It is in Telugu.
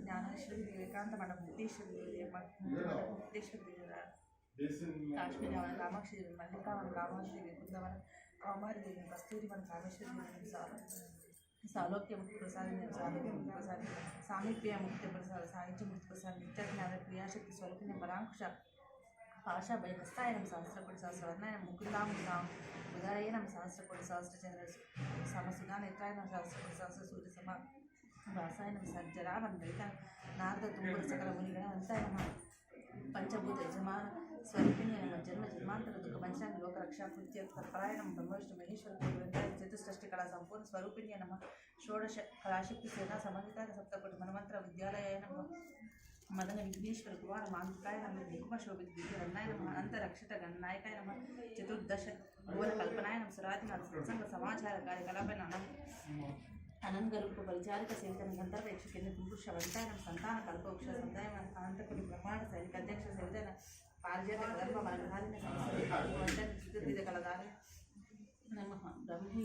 జ్ఞానేశ్వరి వివేకాంత మండపం ముక్తేశ్వరి ముక్తేశ్వరి కాశ్మీరవన రామాక్షదేవి మల్లికావన రామాక్షదేవి బృందవన కౌమారదేవి కస్తూరివన కామేశ్వరి సార్ సాలోక్య ముక్తి ప్రసాదం సాలోక్య ముక్తి ప్రసాదం సామీప్య ముక్తి ప్రసాదం సాహిత్య ముక్తి ప్రసాదం నిత్య జ్ఞాన క్రియాశక్తి స్వల్ప బలాంక్ష భాషా హస్తాయనం సహస్రకోటి సహస్రవర్ణాయనం ముకుందాముదాం ఉదయనం సహస్రకోటి సహస్రచంద్ర సమసుగా నేత్రాయనం సహస్రకోటి సహస్ర సూర్య సమా వాసాయనం సజ్జరామన్ దళిత నారద తుంగుర సకల మునిగణ వంతాయనమ పంచభూత యజమాన స్వరూపిణి జన్మ జన్మాంతర దుఃఖ పంచాంగ లోక రక్షా కృత్య తత్పరాయణం బ్రహ్మవిష్ణు మహేశ్వర గురువంతాయ చతుష్టి కళా సంపూర్ణ స్వరూపిణి నమ. షోడశ కళాశక్తి సేనా సమన్విత సప్తకోటి మనమంత్ర విద్యాలయ मदन विघ्नेश्वर कुमार मांगताय नम निकुमशोभित दिव्य वंदाय नम अनंत रक्षित गणनायकाय नम चतुर्दश मूल कल्पनाय नम सुराधिनाथ सत्संग समाचार कार्यकलाप नम अनन गरुप सेवित निगंधर वेक्ष के पुरुष वंदाय नम संतान कल्प वृक्ष संताय अनंत ब्रह्मांड सैनिक अध्यक्ष सेवित पारजन गर्भ वर्गाल वंदन चतुर्विध नम ब्रह्म